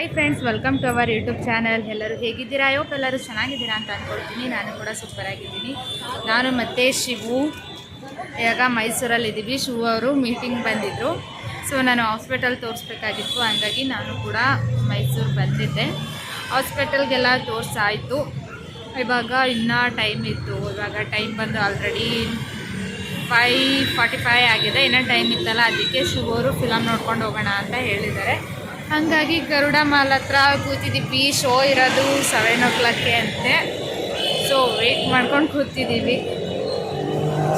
Hi friends welcome to our YouTube channel ಎಲ್ಲರೂ ಹೇಗಿದ್ದೀರಾ? ಯೋಪ್ ಎಲ್ಲರೂ ಚೆನ್ನಾಗಿದ್ದೀರಾ ಅಂತ ಅಂದ್ಕೊಳ್ತೀನಿ ನಾನು ಕೂಡ ಸೂಪರ್ ಆಗಿದ್ದೀನಿ. ನಾನು ಮತ್ತು ಶಿವು, ಇವಾಗ ಮೈಸೂರಲ್ಲಿದ್ದೀವಿ ಶಿವು ಅವರು ಮೀಟಿಂಗ್ ಬಂದಿದ್ದರು ಸೊ ನಾನು ಹಾಸ್ಪಿಟಲ್ ತೋರಿಸ್ಬೇಕಾಗಿತ್ತು. ಹಂಗಾಗಿ ನಾನು ಕೂಡ ಮೈಸೂರು ಬಂದಿದ್ದೆ. ಹಾಸ್ಪಿಟಲ್ಗೆಲ್ಲ ತೋರಿಸಾಯಿತು. ಇವಾಗ ಇನ್ನೂ ಟೈಮ್ ಇತ್ತು. ಇವಾಗ ಟೈಮ್ ಬಂದು ಆಲ್ರೆಡಿ ಫೈ ಫಾರ್ಟಿ ಫೈ ಆಗಿದೆ. ಇನ್ನೂ ಟೈಮ್ ಇತ್ತಲ್ಲ. ಅದಕ್ಕೆ ಶಿವು ಅವರು ಫಿಲಮ್ ನೋಡ್ಕೊಂಡು ಹೋಗೋಣ ಅಂತ ಹೇಳಿದ್ದಾರೆ. ಹಾಗಾಗಿ ಗರುಡ ಮಾಲ್ ಹತ್ರ ಕೂತಿದ್ದೀವಿ ಶೋ ಇರೋದು ಸೆವೆನ್ ಓ ಕ್ಲಾಕ್ಗೆ ಅಂತೆ. ಸೊ ವೇಟ್ ಮಾಡ್ಕೊಂಡು ಕೂತಿದ್ದೀವಿ.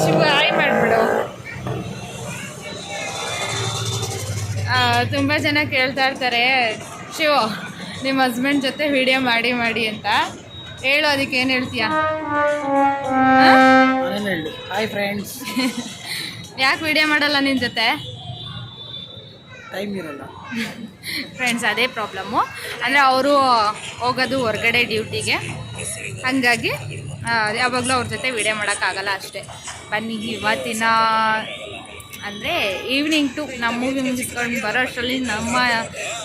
ಶಿವ ಆಯ್ ಮಾಡಿಬಿಡು. ತುಂಬ ಜನ ಕೇಳ್ತಾ ಇರ್ತಾರೆ ಶಿವ ನಿಮ್ಮ ಹಸ್ಬೆಂಡ್ ಜೊತೆ ವಿಡಿಯೋ ಮಾಡಿ ಮಾಡಿ ಅಂತ. ಹೇಳು ಅದಕ್ಕೆ ಏನು ಹೇಳ್ತೀಯಾ? ಯಾಕೆ ವಿಡಿಯೋ ಮಾಡಲ್ಲ ನಿನ್ನ ಜೊತೆ? ಟೈಮ್ ಇರಲ್ಲ. ಫ್ರೆಂಡ್ಸ್ ಅದೇ ಪ್ರಾಬ್ಲಮ್ಮು ಅಂದರೆ ಅವರು ಹೋಗೋದು ಹೊರಗಡೆ ಡ್ಯೂಟಿಗೆ ಹಾಗಾಗಿ ಯಾವಾಗಲೂ ಅವ್ರ ಜೊತೆ ವಿಡಿಯೋ ಮಾಡೋಕ್ಕಾಗಲ್ಲ ಅಷ್ಟೇ. ಬನ್ನಿ, ಇವತ್ತಿನ ಅಂದರೆ ಈವ್ನಿಂಗ್ ಟು ನಮ್ಮ ಮೂವಿ ಮುಗಿಸ್ಕೊಂಡು ಬರೋ ಅಷ್ಟರಲ್ಲಿ ನಮ್ಮ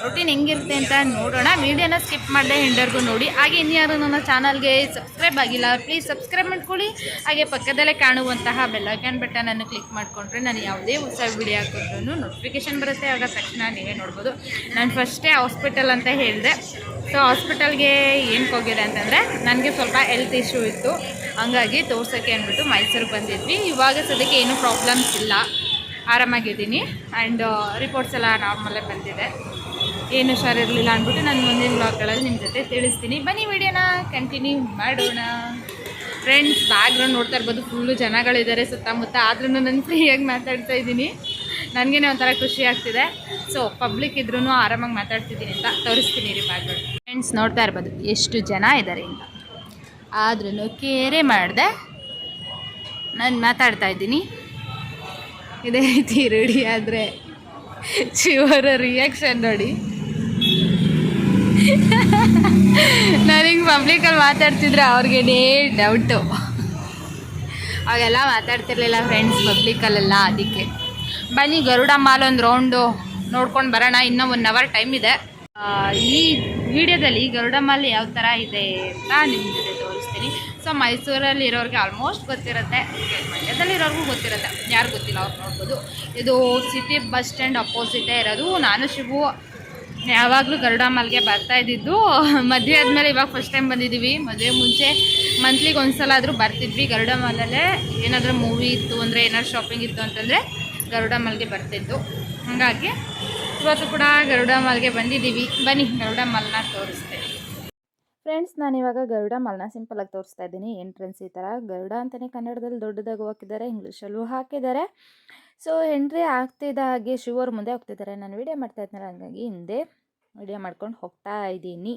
ರೊಟೀನ್ ಹೆಂಗಿರುತ್ತೆ ಅಂತ ನೋಡೋಣ. ವೀಡಿಯೋನ ಸ್ಕಿಪ್ ಮಾಡಿದೆ ಹಿಂಡರ್ಗೂ ನೋಡಿ. ಹಾಗೆ ಇನ್ಯಾರು ನನ್ನ ಚಾನಲ್ಗೆ ಸಬ್ಸ್ಕ್ರೈಬ್ ಆಗಿಲ್ಲ ಪ್ಲೀಸ್ ಸಬ್ಸ್ಕ್ರೈಬ್ ಮಾಡ್ಕೊಳ್ಳಿ. ಹಾಗೆ ಪಕ್ಕದಲ್ಲೇ ಕಾಣುವಂತಹ ಬೆಲ್ಲೈಕನ್ ಬಟನನ್ನು ಕ್ಲಿಕ್ ಮಾಡಿಕೊಂಡ್ರೆ ನಾನು ಯಾವುದೇ ಹೊಸ ವಿಡಿಯೋ ಹಾಕಿದ್ರೂ ನೋಟಿಫಿಕೇಶನ್ ಬರುತ್ತೆ. ಆಗ ತಕ್ಷಣ ನೀವೇ ನೋಡ್ಬೋದು. ನಾನು ಫಸ್ಟೇ ಹಾಸ್ಪಿಟಲ್ ಅಂತ ಹೇಳಿದೆ. ಸೊ ಹಾಸ್ಪಿಟಲ್ಗೆ ಏನಕ್ಕೆ ಹೋಗಿದೆ ಅಂತಂದರೆ, ನನಗೆ ಸ್ವಲ್ಪ ಹೆಲ್ತ್ ಇಶ್ಯೂ ಇತ್ತು. ಹಂಗಾಗಿ ತೋರ್ಸೋಕ್ಕೆ ಅಂದ್ಬಿಟ್ಟು ಮೈಸೂರಿಗೆ ಬಂದಿದ್ವಿ. ಇವಾಗ ಸದ್ಯಕ್ಕೆ ಏನೂ ಪ್ರಾಬ್ಲಮ್ಸ್ ಇಲ್ಲ. ಆರಾಮಾಗಿದ್ದೀನಿ. ಆ್ಯಂಡ್ ರಿಪೋರ್ಟ್ಸ್ ಎಲ್ಲ ನಾರ್ಮಲ್ಲೇ ಬಂದಿದೆ. ಏನು ಹುಷಾರಿರಲಿಲ್ಲ ಅಂದ್ಬಿಟ್ಟು ನಾನು ಮುಂದಿನ ಬ್ಲಾಗ್ಗಳಲ್ಲಿ ನಿಮ್ಮ ಜೊತೆ ತಿಳಿಸ್ತೀನಿ. ಬನ್ನಿ ವಿಡಿಯೋನ ಕಂಟಿನ್ಯೂ ಮಾಡೋಣ. ಫ್ರೆಂಡ್ಸ್ ಬ್ಯಾಕ್ಗ್ರೌಂಡ್ ನೋಡ್ತಾ ಇರ್ಬೋದು. ಫುಲ್ಲು ಜನಗಳಿದ್ದಾರೆ ಸುತ್ತಮುತ್ತ. ಆದ್ರೂ ನಾನು ಫ್ರೀಯಾಗಿ ಮಾತಾಡ್ತಾ ಇದ್ದೀನಿ. ನನಗೇನೆ ಒಂಥರ ಖುಷಿ ಆಗ್ತಿದೆ. ಸೊ ಪಬ್ಲಿಕ್ ಇದ್ರೂ ಆರಾಮಾಗಿ ಮಾತಾಡ್ತಿದ್ದೀನಿ ಅಂತ ತೋರಿಸ್ತೀನಿ ರೀ ಬ್ಯಾಗ್ರೌಂಡ್ ಫ್ರೆಂಡ್ಸ್ ನೋಡ್ತಾ ಇರ್ಬೋದು. ಎಷ್ಟು ಜನ ಇದ್ದಾರೆ ಅಂತ. ಆದ್ರೂ ಕೇರೆ ಮಾಡಿದೆ. ನಾನು ಮಾತಾಡ್ತಾ ಇದ್ದೀನಿ. ಇದೇ ರೀತಿ ರೆಡಿ ಆದರೆ ಶಿವರ ರಿಯಾಕ್ಷನ್ ನೋಡಿ. ನನಗೆ ಪಬ್ಲಿಕಲ್ಲಿ ಮಾತಾಡ್ತಿದ್ರೆ ಅವ್ರಿಗೇನೇ ಡೌಟು ಅವಾಗೆಲ್ಲ ಮಾತಾಡ್ತಿರ್ಲಿಲ್ಲ ಫ್ರೆಂಡ್ಸ್ ಪಬ್ಲಿಕಲ್ಲೆಲ್ಲ ಅದಕ್ಕೆ. ಬನ್ನಿ ಗರುಡ ಮಾಲ್ ಒಂದು ರೌಂಡು ನೋಡ್ಕೊಂಡು ಬರೋಣ, ಇನ್ನೂ ಒನ್ ಅವರ್ ಟೈಮ್ ಇದೆ. ಈ ವಿಡಿಯೋದಲ್ಲಿ ಮಾಲ್ ಯಾವ ಥರ ಇದೆ ಅಂತ ನಿಮ್ಮ ಜೊತೆ ತೋರಿಸ್ತೀನಿ. ಸೊ ಮೈಸೂರಲ್ಲಿ ಇರೋರಿಗೆ ಆಲ್ಮೋಸ್ಟ್ ಗೊತ್ತಿರುತ್ತೆ. ಮಂಡ್ಯದಲ್ಲಿರೋರಿಗೂ ಗೊತ್ತಿರುತ್ತೆ. ಯಾರು ಗೊತ್ತಿಲ್ಲ, ಅವ್ರು ನೋಡ್ಬೋದು. ಇದು ಸಿಟಿ ಬಸ್ ಸ್ಟ್ಯಾಂಡ್ ಅಪೋಸಿಟೇ ಇರೋದು. ನಾನು ಶಿವು, ಯಾವಾಗಲೂ ಗರುಡ ಮಾಲ್ಗೆ ಬರ್ತಾ ಇದ್ದಿದ್ದು. ಮದುವೆ ಆದಮೇಲೆ ಇವಾಗ ಫಸ್ಟ್ ಟೈಮ್ ಬಂದಿದ್ದೀವಿ. ಮದುವೆ ಮುಂಚೆ ಮಂತ್ಲಿಗೆ ಒಂದ್ಸಲ ಆದರೂ ಬರ್ತಿದ್ವಿ ಗರುಡ ಮಾಲಲ್ಲೇ ಏನಾದರೂ ಮೂವಿ ಇತ್ತು ಅಂದರೆ, ಏನಾದ್ರು ಶಾಪಿಂಗ್ ಇತ್ತು ಅಂತಂದರೆ ಗರುಡ ಮಾಲ್ಗೆ ಬರ್ತಿದ್ದು. ಹಾಗಾಗಿ ಇವತ್ತು ಕೂಡ ಗರುಡ ಮಾಲ್ಗೆ ಬಂದಿದ್ದೀವಿ. ಬನ್ನಿ, ಗರುಡ ಮಾಲ್ನ ತೋರಿಸ್ತೇನೆ. ಫ್ರೆಂಡ್ಸ್ ನಾನು ಇವಾಗ ಗರುಡ ಮಾಲ್ನ ಆಗಿ ತೋರಿಸ್ತಾ ಇದ್ದೀನಿ. ಎಂಟ್ರೆನ್ಸ್ ಈ ಥರ ಗರುಡ ಅಂತಲೇ ಕನ್ನಡದಲ್ಲಿ ದೊಡ್ಡದಾಗಿ ಹಾಕಿದ್ದಾರೆ, ಇಂಗ್ಲೀಷಲ್ಲೂ ಹಾಕಿದ್ದಾರೆ. ಸೊ, ಎಂಟ್ರಿ ಆಗ್ತಿದ್ದ ಹಾಗೆ ಶಿವರ್ ಮುಂದೆ ಹೋಗ್ತಿದ್ದಾರೆ. ನಾನು ವೀಡಿಯೋ ಮಾಡ್ತಾ ಇದ್ನಲ್ಲ, ಹಂಗಾಗಿ ಹಿಂದೆ ವಿಡಿಯೋ ಮಾಡ್ಕೊಂಡು ಹೋಗ್ತಾ ಇದ್ದೀನಿ.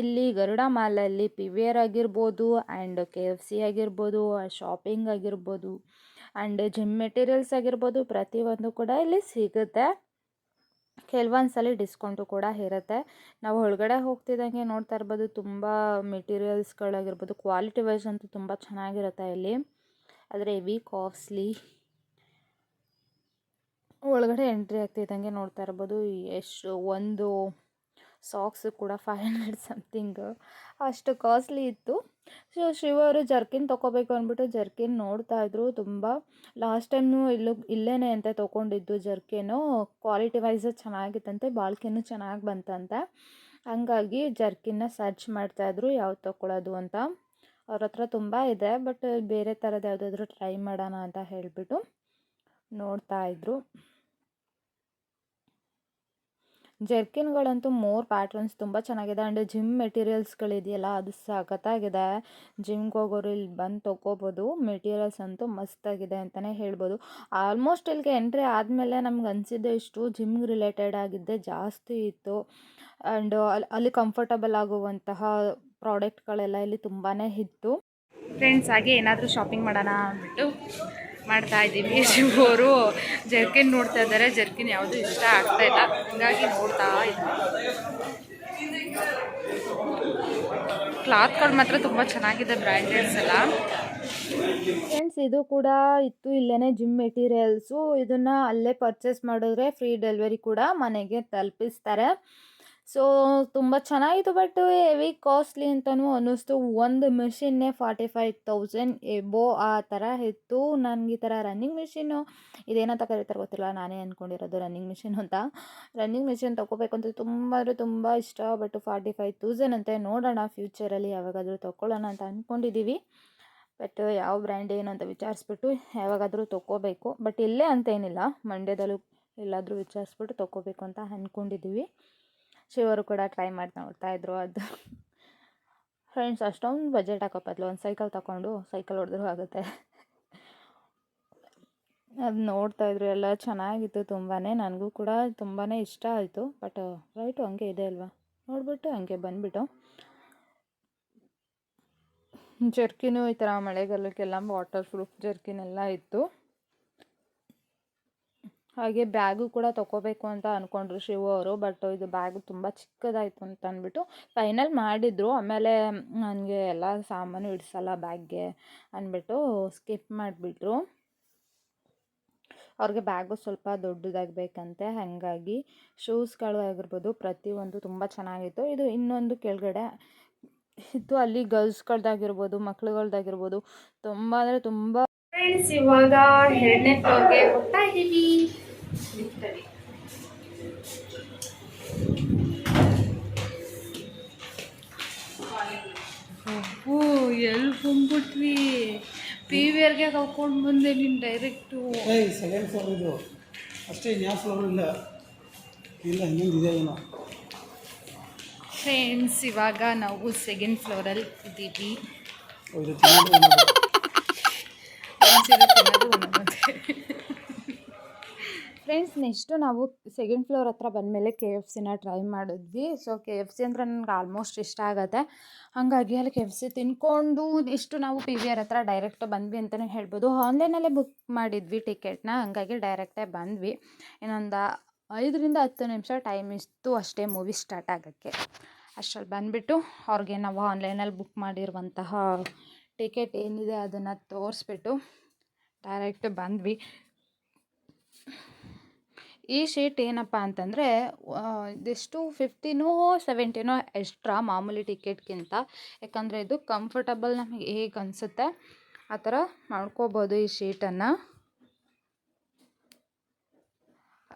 ಇಲ್ಲಿ ಗರುಡ ಮಾಲಲ್ಲಿ ಪಿ ವಿ ಆರ್ ಆಗಿರ್ಬೋದು ಆ್ಯಂಡ್ ಕೆ ಎಫ್ ಸಿ ಆಗಿರ್ಬೋದು, ಶಾಪಿಂಗ್ ಆಗಿರ್ಬೋದು ಆ್ಯಂಡ್ ಜಿಮ್ ಮೆಟೀರಿಯಲ್ಸ್ ಆಗಿರ್ಬೋದು, ಪ್ರತಿಯೊಂದು ಕೂಡ ಇಲ್ಲಿ ಸಿಗುತ್ತೆ. ಕೆಲವೊಂದು ಸಲ ಡಿಸ್ಕೌಂಟು ಕೂಡ ಇರುತ್ತೆ. ನಾವು ಒಳಗಡೆ ಹೋಗ್ತಿದ್ದಂಗೆ ನೋಡ್ತಾ ಇರ್ಬೋದು, ತುಂಬ ಮೆಟೀರಿಯಲ್ಸ್ಗಳಾಗಿರ್ಬೋದು, ಕ್ವಾಲಿಟಿ ವೈಸ್ ಅಂತೂ ತುಂಬ ಚೆನ್ನಾಗಿರುತ್ತೆ ಇಲ್ಲಿ. ಆದರೆ ಹೆವಿ ಕಾಸ್ಟ್ಲಿ. ಒಳಗಡೆ ಎಂಟ್ರಿ ಆಗ್ತಿದ್ದಂಗೆ ನೋಡ್ತಾ ಇರ್ಬೋದು, ಎಷ್ಟು ಒಂದು ಸಾಕ್ಸ್ ಕೂಡ ಫೈವ್ ಹಂಡ್ರೆಡ್ ಸಮಥಿಂಗ್ ಅಷ್ಟು ಕಾಸ್ಟ್ಲಿ ಇತ್ತು. ಸೊ ಶಿವ ಅವರು ಜರ್ಕಿನ್ ತೊಗೋಬೇಕು ಅಂದ್ಬಿಟ್ಟು ಜರ್ಕಿನ್ ನೋಡ್ತಾ ಇದ್ರು. ತುಂಬ ಲಾಸ್ಟ್ ಟೈಮ್ನು ಇಲ್ಲೂ ಇಲ್ಲೇ ಅಂತ ತೊಗೊಂಡಿದ್ದು ಜರ್ಕಿನು ಕ್ವಾಲಿಟಿ ವೈಸ್ ಚೆನ್ನಾಗಿತ್ತಂತೆ, ಬಾಳ್ಕೆನೂ ಚೆನ್ನಾಗಿ ಬಂತಂತೆ. ಹಂಗಾಗಿ ಜರ್ಕಿನ್ನ ಸರ್ಚ್ ಮಾಡ್ತಾಯಿದ್ರು ಯಾವ್ದು ತೊಗೊಳೋದು ಅಂತ. ಅವ್ರ ಹತ್ರ ತುಂಬ ಇದೆ ಬಟ್ ಬೇರೆ ಥರದ್ದು ಯಾವುದಾದ್ರೂ ಟ್ರೈ ಮಾಡೋಣ ಅಂತ ಹೇಳಿಬಿಟ್ಟು ನೋಡ್ತಾ ಇದ್ರು. ಜರ್ಕಿನ್ಗಳಂತೂ ಮೋರ್ ಪ್ಯಾಟ್ರನ್ಸ್ ತುಂಬ ಚೆನ್ನಾಗಿದೆ. ಆ್ಯಂಡ್ ಜಿಮ್ ಮೆಟೀರಿಯಲ್ಸ್ಗಳಿದೆಯಲ್ಲ ಅದು ಸಖತ್ತಾಗಿದೆ. ಜಿಮ್ಗೆ ಹೋಗೋರು ಇಲ್ಲಿ ಬಂದು ತೊಗೋಬೋದು ಮೆಟೀರಿಯಲ್ಸ್ ಅಂತೂ ಮಸ್ತಾಗಿದೆ ಅಂತಲೇ ಹೇಳ್ಬೋದು. ಆಲ್ಮೋಸ್ಟ್ ಇಲ್ಲಿಗೆ ಎಂಟ್ರಿ ಆದಮೇಲೆ ನಮ್ಗೆ ಅನಿಸಿದ್ದು ಇಷ್ಟು ಜಿಮ್ಗೆ ರಿಲೇಟೆಡ್ ಆಗಿದ್ದೆ ಜಾಸ್ತಿ ಇತ್ತು. ಆ್ಯಂಡ್ ಅಲ್ಲಿ ಅಲ್ಲಿ ಕಂಫರ್ಟಬಲ್ ಆಗುವಂತಹ ಪ್ರಾಡಕ್ಟ್ಗಳೆಲ್ಲ ಇಲ್ಲಿ ತುಂಬಾ ಇತ್ತು. ಫ್ರೆಂಡ್ಸ್ ಹಾಗೆ ಏನಾದರೂ ಶಾಪಿಂಗ್ ಮಾಡೋಣ ಅಂದ್ಬಿಟ್ಟು. ಮಾಡ್ತಾ ಇದ್ದೀವಿ. ಶಿವರು ಜರ್ಕಿನ್ ನೋಡ್ತಾ ಇದ್ದಾರೆ. ಜರ್ಕಿನ್ ಯಾವುದು ಇಷ್ಟ ಆಗ್ತಾ ಇಲ್ಲ. ಹಂಗಾಗಿ ನೋಡ್ತಾ ಇದ್ದೀವಿ ಕ್ಲಾತ್ಗಳು ಮಾತ್ರ ತುಂಬ ಚೆನ್ನಾಗಿದೆ ಬ್ರ್ಯಾಂಡೆಡ್ಸ್ ಎಲ್ಲ. ಫ್ರೆಂಡ್ಸ್ ಇದು ಕೂಡ ಇತ್ತು ಇಲ್ಲೇ ಜಿಮ್ ಮೆಟೀರಿಯಲ್ಸು ಇದನ್ನು ಅಲ್ಲೇ ಪರ್ಚೇಸ್ ಮಾಡಿದ್ರೆ ಫ್ರೀ ಡೆಲಿವರಿ ಕೂಡ ಮನೆಗೆ ತಲುಪಿಸ್ತಾರೆ. ಸೊ ತುಂಬ ಚೆನ್ನಾಗಿತ್ತು ಬಟ್ ಹೆವಿ ಕಾಸ್ಟ್ಲಿ ಅಂತಲೂ ಅನ್ನಿಸ್ತು. ಒಂದು ಮಿಷಿನ್ನೇ ಫಾರ್ಟಿ ಫೈವ್ ತೌಸಂಡ್ ಎಬೋ ಆ ಥರ ಇತ್ತು. ನನಗೆ ಈ ಥರ ರನ್ನಿಂಗ್ ಮಿಷಿನ್ನು ಇದೇನಂತ ಕರೀತಾರೆ ಗೊತ್ತಿಲ್ಲ, ನಾನೇ ಅಂದ್ಕೊಂಡಿರೋದು ರನ್ನಿಂಗ್ ಮಿಷಿನ್ ಅಂತ. ರನ್ನಿಂಗ್ ಮಿಷಿನ್ ತೊಗೋಬೇಕು ಅಂತ ತುಂಬ ಅಂದರೆ ತುಂಬ ಇಷ್ಟ ಬಟ್ ಫಾರ್ಟಿ ಫೈವ್ ತೌಸಂಡ್ ಅಂತೆ ನೋಡೋಣ ಫ್ಯೂಚರಲ್ಲಿ ಯಾವಾಗಾದರೂ ತೊಗೊಳ್ಳೋಣ ಅಂತ ಅಂದ್ಕೊಂಡಿದ್ದೀವಿ ಬಟ್ ಯಾವ ಬ್ರ್ಯಾಂಡ್ ಏನು ಅಂತ ವಿಚಾರಿಸ್ಬಿಟ್ಟು ಯಾವಾಗಾದರೂ ತೊಗೋಬೇಕು. ಬಟ್ ಇಲ್ಲೇ ಅಂತೇನಿಲ್ಲ, ಮಂಡ್ಯದಲ್ಲೂ ಎಲ್ಲಾದರೂ ವಿಚಾರಿಸ್ಬಿಟ್ಟು ತೊಗೋಬೇಕು ಅಂತ ಅಂದ್ಕೊಂಡಿದ್ದೀವಿ ಶಿವರು ಕೂಡ ಟ್ರೈ ಮಾಡಿ ನೋಡ್ತಾ ಇದ್ರು ಅದು. ಫ್ರೆಂಡ್ಸ್ ಅಷ್ಟೊಂದು ಬಜೆಟ್ ಹಾಕೋಪತ್ಲು ಒಂದು ಸೈಕಲ್ ತಗೊಂಡು ಸೈಕಲ್ ಹೊಡೆದ್ರು ಆಗುತ್ತೆ. ಅದು ನೋಡ್ತಾ ಇದ್ರು, ಎಲ್ಲ ಚೆನ್ನಾಗಿತ್ತು ತುಂಬಾ ನನಗೂ ಕೂಡ ತುಂಬಾ ಇಷ್ಟ ಆಯಿತು ಬಟ್ ರೈಟು ಹಂಗೆ ಇದೆ ಅಲ್ವಾ? ನೋಡಿಬಿಟ್ಟು ಹಂಗೆ ಬಂದುಬಿಟ್ಟು. ಜರ್ಕಿನೂ ಈ ಥರ ಮಳೆಗಾಲಕ್ಕೆಲ್ಲ ವಾಟರ್ ಪ್ರೂಫ್ ಜರ್ಕಿನೆಲ್ಲ ಇತ್ತು. ಹಾಗೆ ಬ್ಯಾಗು ಕೂಡ ತೊಗೋಬೇಕು ಅಂತ ಅಂದ್ಕೊಂಡ್ರು ಶಿವು ಅವರು. ಬಟ್ ಇದು ಬ್ಯಾಗು ತುಂಬ ಚಿಕ್ಕದಾಯಿತು ಅಂತ ಅಂದ್ಬಿಟ್ಟು ಫೈನಲ್ ಮಾಡಿದರು. ಆಮೇಲೆ ನನಗೆ ಎಲ್ಲ ಸಾಮಾನು ಇಡ್ಸಲ್ಲ ಬ್ಯಾಗ್ಗೆ ಅಂದ್ಬಿಟ್ಟು ಸ್ಕಿಪ್ ಮಾಡಿಬಿಟ್ರು. ಅವ್ರಿಗೆ ಬ್ಯಾಗು ಸ್ವಲ್ಪ ದೊಡ್ಡದಾಗಬೇಕಂತೆ. ಹಾಗಾಗಿ ಶೂಸ್ಗಳು ಆಗಿರ್ಬೋದು ಪ್ರತಿಯೊಂದು ತುಂಬ ಚೆನ್ನಾಗಿತ್ತು. ಇದು ಇನ್ನೊಂದು ಕೆಳಗಡೆ ಇತ್ತು. ಅಲ್ಲಿ ಗರ್ಲ್ಸ್ಗಳ್ದಾಗಿರ್ಬೋದು ಮಕ್ಳುಗಳ್ದಾಗಿರ್ಬೋದು ತುಂಬ ಅಂದರೆ ತುಂಬ ಫ್ರೆಂಡ್ಸ್ ಇವಾಗ ಎರಡನೇ ಫ್ಲೋರ್ಗೆ ಹೋಗ್ತಾ ಇದ್ದೀವಿ. ಅಪ್ಪು ಎಲ್ಲಿ ಬಂದ್ಬಿಟ್ವಿ? ಪಿ ವಿ ಆರ್ಗೆ ಕರ್ಕೊಂಡು ಬಂದೆ ನೀನು ಡೈರೆಕ್ಟು ಏಯ್ ಸೆಕೆಂಡ್ ಫ್ಲೋರ್ ಇದು. ಅಷ್ಟೇ ಇನ್ಯಾವ ಫ್ಲೋರ್ ಇಲ್ಲ. ಇಲ್ಲ ಇನ್ನೊಂದು ಇದೆ ಏನೋ. ಫ್ರೆಂಡ್ಸ್ ಇವಾಗ ನಾವು ಸೆಕೆಂಡ್ ಫ್ಲೋರಲ್ಲಿ ಇದ್ದೀವಿ. ಏನದು? ಫ್ರೆಂಡ್ಸ್ ನೆಕ್ಸ್ಟು ನಾವು ಸೆಕೆಂಡ್ ಫ್ಲೋರ್ ಹತ್ರ ಬಂದಮೇಲೆ ಕೆ ಎಫ್ ಸಿನ ಟ್ರೈ ಮಾಡಿದ್ವಿ. ಸೊ ಕೆ ಎಫ್ ಸಿ ಅಂದರೆ ನನಗೆ ಆಲ್ಮೋಸ್ಟ್ ಇಷ್ಟ ಆಗುತ್ತೆ. ಹಾಗಾಗಿ ಅಲ್ಲಿ ಕೆ ಎಫ್ ಸಿ ತಿನ್ಕೊಂಡು ಇಷ್ಟು ನಾವು ಪಿ ವಿ ಆರ್ ಹತ್ರ ಡೈರೆಕ್ಟ್ ಬಂದ್ವಿ ಅಂತಲೇ ಹೇಳ್ಬೋದು. ಆನ್ಲೈನಲ್ಲೇ ಬುಕ್ ಮಾಡಿದ್ವಿ ಟಿಕೆಟ್ನ ಹಾಗಾಗಿ ಡೈರೆಕ್ಟೇ ಬಂದ್ವಿ. ಇನ್ನೊಂದು ಐದರಿಂದ ಹತ್ತು ನಿಮಿಷ ಟೈಮ್ ಇತ್ತು ಅಷ್ಟೇ ಮೂವಿ ಸ್ಟಾರ್ಟ್ ಆಗೋಕ್ಕೆ. ಅಷ್ಟರಲ್ಲಿ ಬಂದುಬಿಟ್ಟು ಅವ್ರಿಗೆ ನಾವು ಆನ್ಲೈನಲ್ಲಿ ಬುಕ್ ಮಾಡಿರುವಂತಹ ಟಿಕೆಟ್ ಏನಿದೆ ಅದನ್ನು ತೋರಿಸ್ಬಿಟ್ಟು ಡೈರೆಕ್ಟ್ ಬಂದ್ವಿ. ಈ ಶೀಟ್ ಏನಪ್ಪ ಅಂತಂದರೆ ಇದೆಷ್ಟು ಫಿಫ್ಟಿನೋ ಸೆವೆಂಟಿನೋ ಎಕ್ಸ್ಟ್ರಾ ಮಾಮೂಲಿ ಟಿಕೆಟ್ಗಿಂತ ಯಾಕಂದರೆ ಇದು ಕಂಫರ್ಟಬಲ್ ನಮಗೆ ಹೇಗೆ ಅನಿಸುತ್ತೆ, ಆ ಥರ ಮಾಡ್ಕೋಬೋದು ಈ ಶೀಟನ್ನು.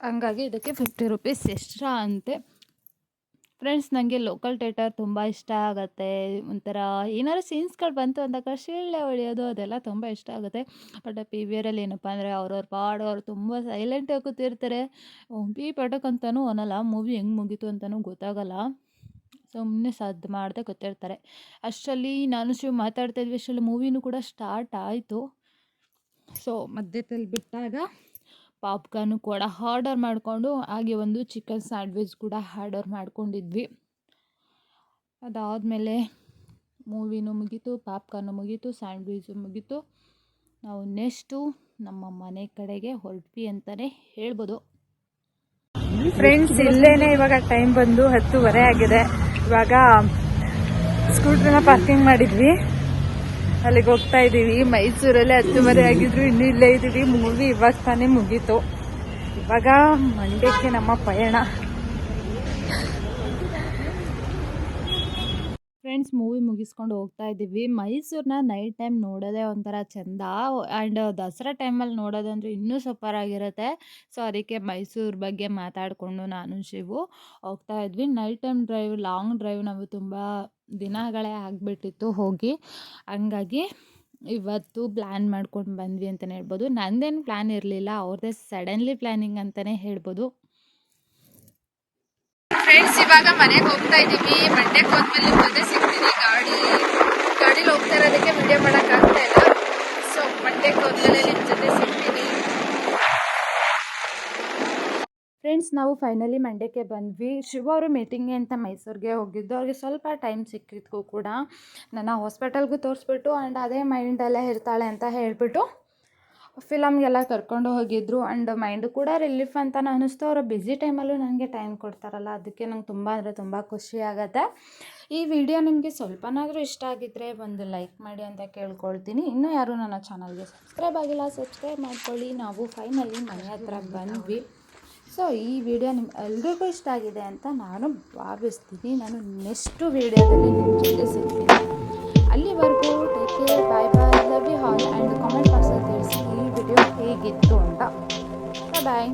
ಹಂಗಾಗಿ ಇದಕ್ಕೆ ಫಿಫ್ಟಿ ರುಪೀಸ್ ಎಕ್ಸ್ಟ್ರಾ ಅಂತೆ. ಫ್ರೆಂಡ್ಸ್ ನನಗೆ ಲೋಕಲ್ ಥಿಯೇಟರ್ ತುಂಬ ಇಷ್ಟ ಆಗುತ್ತೆ. ಒಂಥರ ಏನಾದ್ರು ಸೀನ್ಸ್ಗಳು ಬಂತು ಅಂದಾಗ ಶಿಳ್ಳೆ ಹೊಡೆಯೋದು ಅದೆಲ್ಲ ತುಂಬ ಇಷ್ಟ ಆಗುತ್ತೆ. ಬಟ್ ಪಿ ವಿ ಆರಲ್ಲಿ ಏನಪ್ಪ ಅಂದರೆ ಅವ್ರವ್ರ ಪಾಡು ಅವ್ರು ತುಂಬ ಸೈಲೆಂಟಾಗಿ ಕೂತಿರ್ತಾರೆ. ಪಿ ಪಟಕ್ ಅಂತಲೂ ಅನ್ನಲ್ಲ, ಮೂವಿ ಹೆಂಗೆ ಮುಗೀತು ಅಂತಲೂ ಗೊತ್ತಾಗಲ್ಲ. ಸುಮ್ಮನೆ ಸದ್ದು ಮಾಡದೆ ಗೊತ್ತಿರ್ತಾರೆ ಅಷ್ಟರಲ್ಲಿ ನಾನು ಶಿವ್ ಮಾತಾಡ್ತಾ ಇದ್ವಿ, ಅಷ್ಟರಲ್ಲಿ ಮೂವಿನೂ ಕೂಡ ಸ್ಟಾರ್ಟ್ ಆಯಿತು. ಸೊ ಮಧ್ಯದಲ್ಲಿ ಬಿಟ್ಟಾಗ ಪಾಪ್ಕಾರ್ನು ಕೂಡ ಆರ್ಡರ್ ಮಾಡಿಕೊಂಡು ಹಾಗೆ ಒಂದು ಚಿಕನ್ ಸ್ಯಾಂಡ್ವಿಚ್ ಕೂಡ ಆರ್ಡರ್ ಮಾಡ್ಕೊಂಡಿದ್ವಿ. ಅದಾದಮೇಲೆ ಮೂವಿನೂ ಮುಗೀತು, ಪಾಪ್ಕಾರ್ನು ಮುಗೀತು, ಸ್ಯಾಂಡ್ವಿಚು ಮುಗೀತು. ನಾವು ನೆಕ್ಸ್ಟು ನಮ್ಮ ಮನೆ ಕಡೆಗೆ ಹೊರಟ್ವಿ ಅಂತಲೇ ಹೇಳ್ಬೋದು. ಫ್ರೆಂಡ್ಸ್ ಇಲ್ಲೇನೆ ಇವಾಗ ಟೈಮ್ ಬಂದು ಹತ್ತುವರೆ ಆಗಿದೆ. ಇವಾಗ ಸ್ಕೂಟ್ರನ್ನ ಪಾರ್ಕಿಂಗ್ ಮಾಡಿದ್ವಿ. ಅಲ್ಲಿಗೆ ಹೋಗ್ತಾ ಇದ್ದೀವಿ ಮೈಸೂರಲ್ಲಿ ಹತ್ತುವರೆ ಆಗಿದ್ರು, ಇನ್ನೂ ಇಲ್ಲೇ ಇದ್ದೀವಿ ಮೂವಿ ಇವಾಗ ತಾನೇ ಮುಗೀತು. ಇವಾಗ ಮಂಡ್ಯಕ್ಕೆ ನಮ್ಮ ಪಯಣ. ಫ್ರೆಂಡ್ಸ್ ಮೂವಿ ಮುಗಿಸ್ಕೊಂಡು ಹೋಗ್ತಾ ಇದ್ದೀವಿ. ಮೈಸೂರನ್ನ ನೈಟ್ ಟೈಮ್ ನೋಡೋದೇ ಒಂಥರ ಚೆಂದ. ಆ್ಯಂಡ್ ದಸರಾ ಟೈಮಲ್ಲಿ ನೋಡೋದಂದ್ರೆ ಇನ್ನೂ ಸೂಪರ್ ಆಗಿರುತ್ತೆ. ಸೊ ಅದಕ್ಕೆ ಮೈಸೂರು ಬಗ್ಗೆ ಮಾತಾಡಿಕೊಂಡು ನಾನು ಶಿವು ಹೋಗ್ತಾ ಇದ್ವಿ. Night time drive long drive ನಾವು ತುಂಬ ದಿನಗಳೇ ಆಗಿಬಿಟ್ಟಿತ್ತು ಹೋಗಿ. ಹಂಗಾಗಿ ಇವತ್ತು ಪ್ಲ್ಯಾನ್ ಮಾಡ್ಕೊಂಡು ಬಂದ್ವಿ ಅಂತಲೇ ಹೇಳ್ಬೋದು. ನಂದೇನು ಪ್ಲ್ಯಾನ್ ಇರಲಿಲ್ಲ. ಅವ್ರದ್ದೇ ಸಡನ್ಲಿ ಪ್ಲ್ಯಾನಿಂಗ್ ಅಂತಲೇ ಹೇಳ್ಬೋದು. ಫ್ರೆಂಡ್ಸ್ ಇವಾಗ ಮನೆಗೆ ಹೋಗ್ತಾ ಇದ್ದೀವಿ ಮಂಡ್ಯಕ್ಕೆ ಹೋದ್ಮೇಲೆ ನಿಮ್ಮ ಜೊತೆ ಸಿಗ್ತೀನಿ. ಗಾಡಿ, ಗಾಡೀಲಿ ಹೋಗ್ತಾ ಇರೋದಕ್ಕೆ ವಿಡಿಯೋ ಮಾಡೋಕ್ಕಾಗ್ತಾ ಇಲ್ಲ. ಸೊ ಮಂಡ್ಯಕ್ಕೆ ಹೋದ್ಮೇಲೆ ನಿಮ್ಮ ಜೊತೆ ಸಿಗ್ತೀನಿ. ಫ್ರೆಂಡ್ಸ್ ನಾವು ಫೈನಲಿ ಮಂಡ್ಯಕ್ಕೆ ಬಂದ್ವಿ. ಶಿವ ಅವರು ಮೀಟಿಂಗ್ಗೆ ಅಂತ ಮೈಸೂರಿಗೆ ಹೋಗಿದ್ದು. ಅವ್ರಿಗೆ ಸ್ವಲ್ಪ ಟೈಮ್ ಸಿಕ್ಕಿದ್ಕು ಕೂಡ. ನನ್ನ ಹಾಸ್ಪಿಟಲ್ಗೂ ತೋರಿಸ್ಬಿಟ್ಟು ಆ್ಯಂಡ್ ಅದೇ ಮೈಂಡಲ್ಲೇ ಇರ್ತಾಳೆ ಅಂತ ಹೇಳಿಬಿಟ್ಟು ಫಿಲಮ್ಗೆಲ್ಲ ಕರ್ಕೊಂಡು ಹೋಗಿದ್ರು ಆ್ಯಂಡ್ ಮೈಂಡ್ ಕೂಡ ರಿಲೀಫ್ ಅಂತ ಅನ್ನಿಸ್ತು ಅವರು ಬ್ಯುಸಿ ಟೈಮಲ್ಲೂ ನನಗೆ ಟೈಮ್ ಕೊಡ್ತಾರಲ್ಲ, ಅದಕ್ಕೆ ನಂಗೆ ತುಂಬ ಅಂದರೆ ತುಂಬ ಖುಷಿ ಆಗುತ್ತೆ. ಈ ವಿಡಿಯೋ ನಿಮಗೆ ಸ್ವಲ್ಪನಾದರೂ ಇಷ್ಟ ಆಗಿದ್ದರೆ ಒಂದು ಲೈಕ್ ಮಾಡಿ ಅಂತ ಕೇಳ್ಕೊಳ್ತೀನಿ. ಇನ್ನೂ ಯಾರೂ ನನ್ನ ಚಾನಲ್ಗೆ ಸಬ್ಸ್ಕ್ರೈಬ್ ಆಗಿಲ್ಲ ಸಬ್ಸ್ಕ್ರೈಬ್ ಮಾಡ್ಕೊಳ್ಳಿ. ನಾವು ಫೈನಲಿ ಮನೆ ಹತ್ರ ಬಂದ್ವಿ. ಸೊ ಈ ವಿಡಿಯೋ ನಿಮ್ಗೆ ಎಲ್ರಿಗೂ ಇಷ್ಟ ಆಗಿದೆ ಅಂತ ನಾನು ಭಾವಿಸ್ತೀನಿ. ನಾನು ನೆಕ್ಸ್ಟು ವಿಡಿಯೋದಲ್ಲಿ ನಿಮ್ಮ ಜೊತೆ ಸಿಗ್ತೀನಿ. ಅಲ್ಲಿವರೆಗೂ take care bye bye love you all and comment ಬಾಕ್ಸಲ್ಲಿ ತಿಳಿಸಿ ಈ ವಿಡಿಯೋ ಹೇಗಿತ್ತು ಅಂತ ಬಾಯ್